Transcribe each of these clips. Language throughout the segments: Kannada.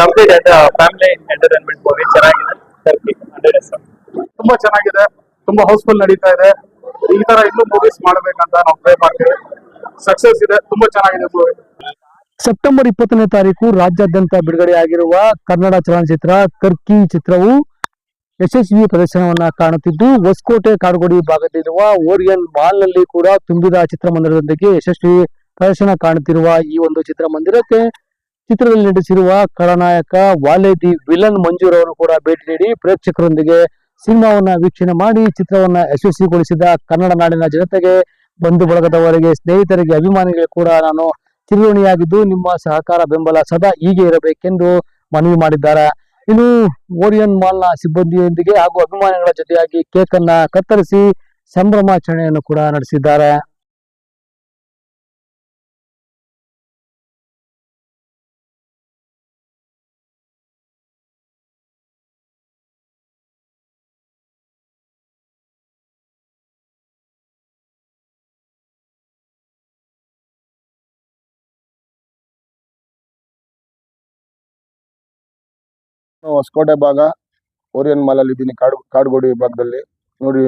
ಕಂಪ್ಲೀಟ್ ಫ್ಯಾಮಿಲಿ ಎಂಟರ್ಟೈನ್ಮೆಂಟ್ ಮೂವಿ ಚೆನ್ನಾಗಿದೆ. ಟರ್ಕಿ ಹಂಡ್ರೆಡ್ ಎಸ್ ತುಂಬಾ ಚೆನ್ನಾಗಿದೆ. ತುಂಬಾ ಹೌಸ್ಫುಲ್ ನಡೀತಾ ಇದೆ. ಈ ತರ ಇನ್ನೂ ಮೂವೀಸ್ ಮಾಡ್ಬೇಕಂತ ನಾವು ಪ್ರೇ ಮಾಡ್ತೀವಿ. ಸಕ್ಸಸ್ ಇದೆ. ತುಂಬಾ ಚೆನ್ನಾಗಿದೆ ಮೂವಿ ಸೆಪ್ಟೆಂಬರ್ ಇಪ್ಪತ್ತನೇ ತಾರೀಕು ರಾಜ್ಯಾದ್ಯಂತ ಬಿಡುಗಡೆಯಾಗಿರುವ ಕನ್ನಡ ಚಲನಚಿತ್ರ ಕರ್ಕಿ ಚಿತ್ರವು ಯಶಸ್ವಿ ಪ್ರದರ್ಶನವನ್ನ ಕಾಣುತ್ತಿದ್ದು ಹೊಸಕೋಟೆ ಕಾಡುಗೋಡಿ ಭಾಗದಲ್ಲಿರುವ ಓರಿಯನ್ ಮಾಲ್ನಲ್ಲಿ ಕೂಡ ತುಂಬಿದ ಚಿತ್ರಮಂದಿರದೊಂದಿಗೆ ಯಶಸ್ವಿ ಪ್ರದರ್ಶನ ಕಾಣುತ್ತಿರುವ ಈ ಒಂದು ಚಿತ್ರಮಂದಿರಕ್ಕೆ ಚಿತ್ರದಲ್ಲಿ ನಟಿಸಿರುವ ಖಳನಾಯಕ ವಾಲೆ ದಿ ವಿಲನ್ ಮಂಜೂರ್ ಅವರು ಕೂಡ ಭೇಟಿ ನೀಡಿ ಪ್ರೇಕ್ಷಕರೊಂದಿಗೆ ಸಿನಿಮಾವನ್ನ ವೀಕ್ಷಣೆ ಮಾಡಿ ಚಿತ್ರವನ್ನ ಯಶಸ್ವಿಗೊಳಿಸಿದ ಕನ್ನಡ ನಾಡಿನ ಜನತೆಗೆ, ಬಂಧು ಬಳಗದವರಿಗೆ, ಸ್ನೇಹಿತರಿಗೆ ಅಭಿಮಾನಿಗಳು ಕೂಡ ನಾನು ಚಿರಋಣಿಯಾಗಿದ್ದು ನಿಮ್ಮ ಸಹಕಾರ ಬೆಂಬಲ ಸದಾ ಹೀಗೆ ಇರಬೇಕೆಂದು ಮನವಿ ಮಾಡಿದ್ದಾರೆ. ಇನ್ನು ಓರಿಯನ್ ಮಾಲ್ನ ಸಿಬ್ಬಂದಿಯೊಂದಿಗೆ ಹಾಗೂ ಅಭಿಮಾನಿಗಳ ಜೊತೆಯಾಗಿ ಕೇಕ್ ಕತ್ತರಿಸಿ ಸಂಭ್ರಮಾಚರಣೆಯನ್ನು ಕೂಡ ನಡೆಸಿದ್ದಾರೆ. ಹೊಸಕೋಟೆ ಭಾಗ, ಓರಿಯನ್ ಮಾಲಲ್ಲಿ ಇದ್ದೀನಿ, ಕಾಡು, ಕಾಡುಗೋಡಿ ಭಾಗದಲ್ಲಿ. ನೋಡಿ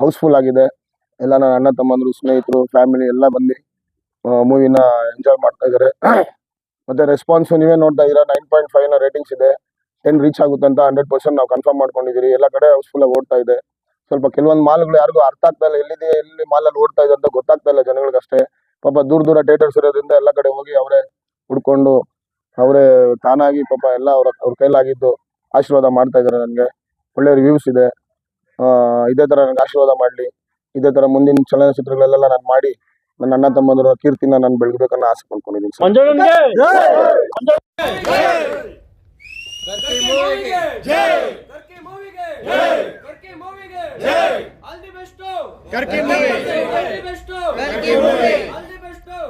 ಹೌಸ್ ಫುಲ್ ಆಗಿದೆ. ಎಲ್ಲ ನನ್ನ ಅಣ್ಣ, ತಮ್ಮಂದ್ರು, ಸ್ನೇಹಿತರು ಫ್ಯಾಮಿಲಿ ಎಲ್ಲ ಬಂದು ಮೂವಿನ ಎಂಜಾಯ್ ಮಾಡ್ತಾ ಇದ್ದಾರೆ. ಮತ್ತೆ ರೆಸ್ಪಾನ್ಸ್ ನೀವೇ ನೋಡ್ತಾ ಇದ್ದೀರಾ? ನೈನ್ ಪಾಯಿಂಟ್ ಫೈವ್ ರೇಟಿಂಗ್ಸ್ ಇದೆ. ಟೆನ್ ರೀಚ್ ಆಗುತ್ತೆ ಅಂತ ಹಂಡ್ರೆಡ್ ಪರ್ಸೆಂಟ್ ನಾವು ಕನ್ಫರ್ಮ್ ಮಾಡ್ಕೊಂಡಿದ್ದೀರಿ. ಎಲ್ಲ ಕಡೆ ಹೌಸ್ಫುಲ್ ಆಗಿ ಓಡ್ತಾ ಇದೆ. ಸ್ವಲ್ಪ ಕೆಲವೊಂದು ಮಾಲ್ಗಳು ಯಾರಿಗೂ ಅರ್ಥ ಆಗ್ತಾ ಇಲ್ಲ. ಎಲ್ಲಿದೆ, ಎಲ್ಲಿ ಮಾಲಲ್ಲಿ ಓಡ್ತಾ ಇದೆ ಅಂತ ಗೊತ್ತಾಗ್ತಾ ಇಲ್ಲ ಜನಗಳಿಗಷ್ಟೇ. ಪಾಪ ದೂರ ದೂರ ಥಿಯೇಟರ್ಸ್ ಇರೋದ್ರಿಂದ ಎಲ್ಲ ಕಡೆ ಹೋಗಿ ಅವರೇ ಹುಡ್ಕೊಂಡು ಅವರೇ ತಾನಾಗಿ ಪಾಪ ಎಲ್ಲ ಅವ್ರ ಅವ್ರ ಕೈಲಾಗಿದ್ದು ಆಶೀರ್ವಾದ ಮಾಡ್ತಾ ಇದ್ದಾರೆ ನನಗೆ. ಒಳ್ಳೆ ರಿವ್ಯೂಸ್ ಇದೆ. ಆ, ಇದೇ ತರ ನನಗೆ ಆಶೀರ್ವಾದ ಮಾಡಲಿ. ಇದೇ ತರ ಮುಂದಿನ ಚಲನಚಿತ್ರಗಳಲ್ಲೆಲ್ಲ ನಾನು ಮಾಡಿ ನನ್ನ ಅಣ್ಣ ತಮ್ಮಂದ್ರ ಕೀರ್ತಿನ ನಾನು ಬೆಳಗ್ಬೇಕನ್ನೋ ಆಸೆ ಪಡ್ಕೊಂಡಿದ್ದೀನಿ ಸರ್.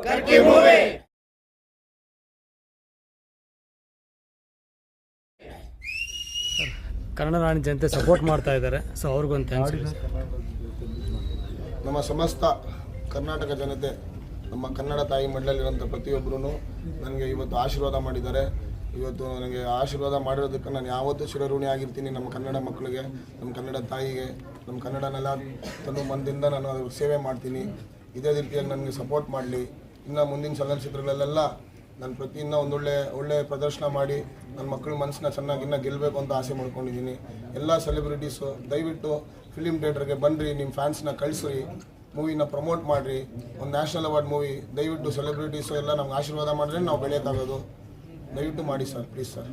ಕರ್ಕಿ ಮೂವಿಗೆ! ಕನ್ನಡ ನಾಡಿನ ಜನತೆ ಸಪೋರ್ಟ್ ಮಾಡ್ತಾ ಇದ್ದಾರೆ. ಸೊ ಅವ್ರಿಗೊಂದು ಥ್ಯಾಂಕ್ಸ್ ನಮ್ಮ ಸಮಸ್ತ ಕರ್ನಾಟಕ ಜನತೆ, ನಮ್ಮ ಕನ್ನಡ ತಾಯಿ ಮಂಡಳಲ್ಲಿರುವಂಥ ಪ್ರತಿಯೊಬ್ಬರೂ ನನಗೆ ಇವತ್ತು ಆಶೀರ್ವಾದ ಮಾಡಿದ್ದಾರೆ. ಇವತ್ತು ನನಗೆ ಆಶೀರ್ವಾದ ಮಾಡಿರೋದಕ್ಕೆ ನಾನು ಯಾವತ್ತೂ ಶಿರಋಣಿ ಆಗಿರ್ತೀನಿ ನಮ್ಮ ಕನ್ನಡ ಮಕ್ಕಳಿಗೆ, ನಮ್ಮ ಕನ್ನಡ ತಾಯಿಗೆ. ನಮ್ಮ ಕನ್ನಡನೆಲ್ಲ ತನ್ನ ಮನದಿಂದ ನಾನು ಸೇವೆ ಮಾಡ್ತೀನಿ. ಇದೇ ರೀತಿಯಲ್ಲಿ ನನಗೆ ಸಪೋರ್ಟ್ ಮಾಡಲಿ. ಇನ್ನು ಮುಂದಿನ ಚಲನಚಿತ್ರಗಳಲ್ಲೆಲ್ಲ ನಾನು ಪ್ರತಿಯಿಂದ ಒಂದೊಳ್ಳೆ ಒಳ್ಳೆ ಪ್ರದರ್ಶನ ಮಾಡಿ ನನ್ನ ಮಕ್ಕಳ ಮನಸ್ಸನ್ನ ಚೆನ್ನಾಗಿ ಇನ್ನೂ ಗೆಲ್ಲಬೇಕು ಅಂತ ಆಸೆ ಮಾಡ್ಕೊಂಡಿದ್ದೀನಿ. ಎಲ್ಲ ಸೆಲೆಬ್ರಿಟೀಸು ದಯವಿಟ್ಟು ಫಿಲಿಮ್ ಥಿಯೇಟ್ರಿಗೆ ಬನ್ನಿರಿ ನಿಮ್ಮ ಫ್ಯಾನ್ಸ್ನ ಕಳಿಸ್ರಿ ಮೂವಿನ ಪ್ರಮೋಟ್ ಮಾಡಿರಿ. ಒಂದು ನ್ಯಾಷನಲ್ ಅವಾರ್ಡ್ ಮೂವಿ ದಯವಿಟ್ಟು ಸೆಲೆಬ್ರಿಟೀಸು ಎಲ್ಲ ನಮ್ಗೆ ಆಶೀರ್ವಾದ ಮಾಡಿದ್ರೆ ನಾವು ಬೆಳೆಯೋಕ್ಕಾಗೋದು ದಯವಿಟ್ಟು ಮಾಡಿ ಸರ್ ಪ್ಲೀಸ್ ಸರ್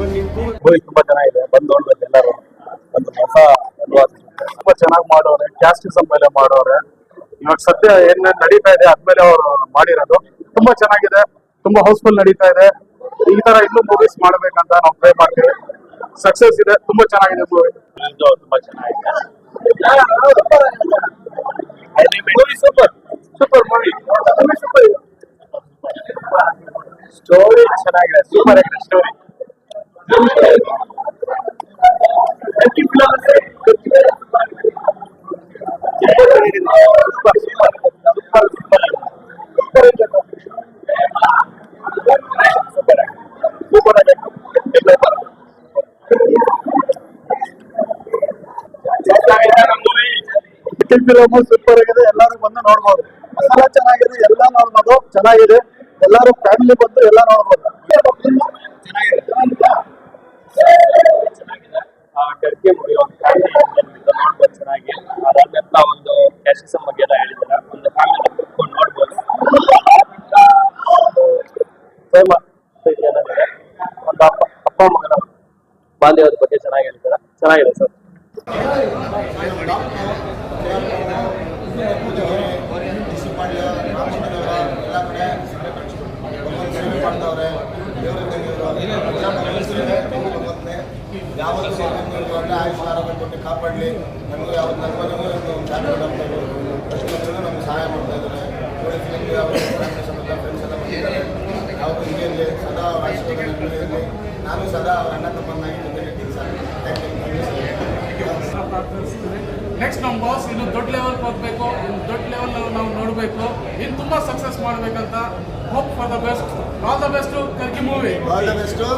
ತುಂಬಾ ಚೆನ್ನಾಗಿದೆ ಬಂದು ನೋಡ್ಬೇಕು ಎಲ್ಲರೂ. ಒಂದು ಹೊಸ ಅನುವಾದ ತುಂಬಾ ಚೆನ್ನಾಗಿ ಮಾಡೋರೆ ಕ್ಯಾಸ್ಟಿಸಮ್ ಮೇಲೆ ಮಾಡೋರೆ ಇವಾಗ ಸದ್ಯ ಏನ್ ನಡೀತಾ ಇದೆ ಅದ್ಮೇಲೆ ಅವರು ಮಾಡಿರೋದು. ತುಂಬಾ ಚೆನ್ನಾಗಿದೆ ತುಂಬಾ ಹೌಸ್ಫುಲ್ ನಡೀತಾ ಇದೆ. ಈ ತರ ಇನ್ನೂ ಮೂವೀಸ್ ಮಾಡ್ಬೇಕಂತ ನಾವು ಪ್ರೇ ಮಾಡ್ತೀವಿ. ಸಕ್ಸಸ್ ಇದೆ ತುಂಬಾ ಚೆನ್ನಾಗಿದೆ ಮೂವಿ ತುಂಬಾ ಚೆನ್ನಾಗಿದೆ. Super super movie super story ಚೆನ್ನಾಗಿದೆ ಸೂಪರ್ ಆಗಿದೆ ಸ್ಟೋರಿ ಫಿಲಮ್ ಸೂಪರ್ ಆಗಿದೆ ಎಲ್ಲರೂ ಬಂದು ನೋಡ್ಬೋದು ಮಸಾಲ ಚೆನ್ನಾಗಿದೆ ಎಲ್ಲ ನೋಡ್ಬೋದು ಚೆನ್ನಾಗಿದೆ ಎಲ್ಲರೂ ಫ್ಯಾಮಿಲಿ ಬಂದು ಎಲ್ಲ ನೋಡ್ಬೋದು ಟರ್ಕಿ ಮೂವಿ ಒಂದು ಫ್ಯಾಮಿಲಿ ನೋಡ್ಬೋದು ಚೆನ್ನಾಗಿ ಅದಾದ್ಮೇಲೆ ಒಂದು ಕ್ಯಾಶಿಸಮ್ ಬಗ್ಗೆ ಎಲ್ಲ ಹೇಳಿದ್ದಾರೆ ಒಂದು ಫ್ಯಾಮಿಲಿ ಕುತ್ಕೊಂಡು ನೋಡ್ಬೋದು ಒಂದು ಪ್ರೇಮ ಪ್ರೀತಿ ಅನ್ನೋದಿದೆ ಒಂದು ಅಪ್ಪ ಅಪ್ಪ ಮಗನ ಬಾಲ್ಯದ ಬಗ್ಗೆ ಚೆನ್ನಾಗಿ ಹೇಳಿದ್ದಾರೆ ಚೆನ್ನಾಗಿದೆ ಸರ್. ಯಾವತ್ತೂ ಕಾಪಾಡಲಿ ನಮಗೆ ಅವ್ರ ನಮ್ಮನೆಗೂ ಸಹಾಯ ಮಾಡ್ತಾ ಇದ್ದಾರೆ ಅವರು ಅವರು ಸದಾ ನಾನು ಸದಾ ಅವ್ರ ಅಣ್ಣ ತಮ್ಮನ್ನಾಗಿ ನೆಕ್ಸ್ಟ್ ನಮ್ಮ ಬಾಸ್ ಇನ್ನು ದೊಡ್ಡ ಲೆವೆಲ್ಗೆ ಹೋಗಬೇಕು. ಇನ್ನು ದೊಡ್ಡ ಲೆವೆಲ್ ನಾವು ನೋಡಬೇಕು. ಇನ್ನು ತುಂಬ ಸಕ್ಸಸ್ ಮಾಡಬೇಕಂತ hope for the best all the best Karki movie all the best